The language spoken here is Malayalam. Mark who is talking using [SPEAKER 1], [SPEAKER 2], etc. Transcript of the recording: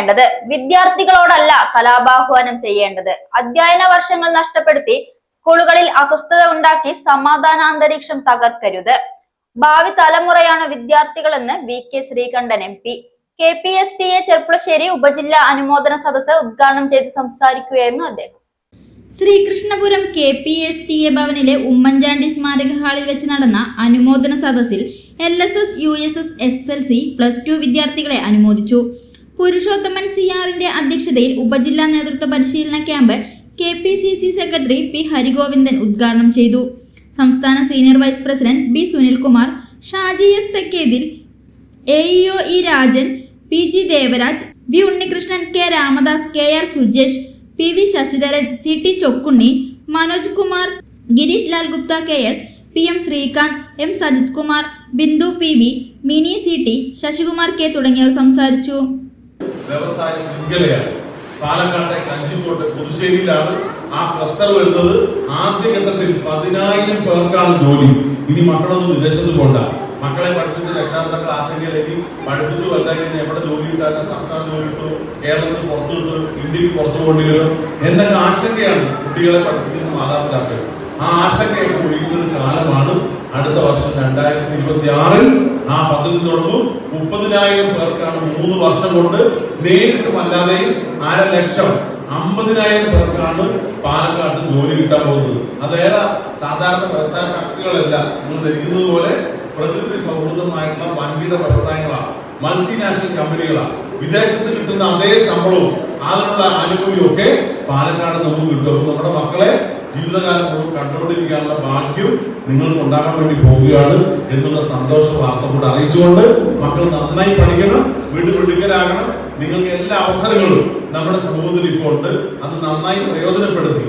[SPEAKER 1] വേണ്ടത് വിദ്യാർത്ഥികളോടല്ല കലാപാഹ്വാനം ചെയ്യേണ്ടത്. അധ്യയന വർഷങ്ങൾ നഷ്ടപ്പെടുത്തി സ്കൂളുകളിൽ അസ്വസ്ഥത ഉണ്ടാക്കി സമാധാനാന്തരീക്ഷം തകർക്കരുത്. ഭാവി തലമുറയാണ് വിദ്യാർത്ഥികളെന്ന് V K Sreekandan M P. K P S T A Cherpulassery ഉപജില്ലാ അനുമോദന സദസ്സ് ഉദ്ഘാടനം ചെയ്ത് സംസാരിക്കുകയായിരുന്നു അദ്ദേഹം. Sreekrishnapuram K P S T A ഭവനിലെ Oommen Chandy സ്മാരക ഹാളിൽ വെച്ച് നടന്ന അനുമോദന സദസ്സിൽ L S S U S S S L C plus two വിദ്യാർത്ഥികളെ അനുമോദിച്ചു. പുരുഷോത്തമൻ സി ആറിന്റെ അധ്യക്ഷതയിൽ ഉപജില്ലാ നേതൃത്വ പരിശീലന camp K P C C secretary P Harigovindan ഉദ്ഘാടനം ചെയ്തു. സംസ്ഥാന senior vice president B Sunilkumar Shaji S Thekkethil A EO E Rajan P G Devaraj V Unnikrishnan K Ramadas K R Sujesh P V Sasidharan C T Chokkunni Manoj Kumar Gireesh Lal Gupta K S P M Sreekanth M Sajith Kumar Bindu P V Mini C T Sasikumar K തുടങ്ങിയവർ സംസാരിച്ചു.
[SPEAKER 2] വ്യവസായ ശൃംഖലയാണ് പാലക്കാട്ടെ കഞ്ചിക്കോട്ട് പുതുശ്ശേരിയിലാണ് ആ ക്ലസ്റ്റർ വരുന്നത്. ആദ്യഘട്ടത്തിൽ പതിനായിരം പേർക്കാണ് ജോലി. ഇനി മക്കളൊന്നും വിദേശത്ത് പോണ്ട. മക്കളെ പഠിപ്പിച്ച് രക്ഷാകർത്താക്കൾ ആശങ്കയിലേക്ക് പഠിപ്പിച്ചു അല്ലെങ്കിൽ എവിടെ ജോലി കിട്ടാൻ സർക്കാർ ജോലി കിട്ടും? കേരളത്തിൽ പുറത്തു കിട്ടും? ഇന്ത്യയിൽ പുറത്തു പോകേണ്ടി വരും എന്നൊക്കെ ആശങ്കയാണ് കുട്ടികളെ പഠിപ്പിക്കുന്ന മാതാപിതാക്കൾ? ആ ആശങ്കയൊക്കെ ഒഴിക്കുന്ന ഒരു കാലമാണ് അടുത്ത വർഷം രണ്ടായിരത്തി ഇരുപത്തി ആറിൽ ആ പദ്ധതി മുപ്പതിനായിരം പേർക്കാണ് മൂന്ന് വർഷം കൊണ്ട് നേരിട്ടും അല്ലാതെയും അര ലക്ഷം അമ്പതിനായിരം പേർക്കാണ് പാലക്കാട് ജോലി കിട്ടാൻ പോകുന്നത്. അതേതാ സാധാരണ വ്യവസായ ഫാക്ടറികളല്ല നിങ്ങൾ ധരിക്കുന്നത് പോലെ പ്രകൃതി സൗഹൃദമായിട്ടുള്ള വൻകിട വ്യവസായങ്ങളാണ്. മൾട്ടിനാഷണൽ കമ്പനികളാണ് വിദേശത്ത് കിട്ടുന്ന അതേ ശമ്പളവും അതിനുള്ള ആനുകൂല്യവും ഒക്കെ പാലക്കാട് നമുക്ക് കിട്ടും. നമ്മുടെ മക്കളെ ജീവിതകാലം മുഴുവൻ കണ്ടുകൊണ്ടിരിക്കാനുള്ള ഭാഗ്യം നിങ്ങൾക്ക് ഉണ്ടാകാൻ വേണ്ടി പോവുകയാണ് എന്നുള്ള സന്തോഷ വാർത്ത കൂടെ അറിയിച്ചുകൊണ്ട് മക്കൾ നന്നായി പഠിക്കണം വീട് മിടുക്കലാകണം നിങ്ങൾക്ക് എല്ലാ അവസരങ്ങളും നമ്മുടെ സമൂഹത്തിൽ ഇപ്പോൾ ഉണ്ട്. അത് നന്നായി പ്രയോജനപ്പെടുത്തി.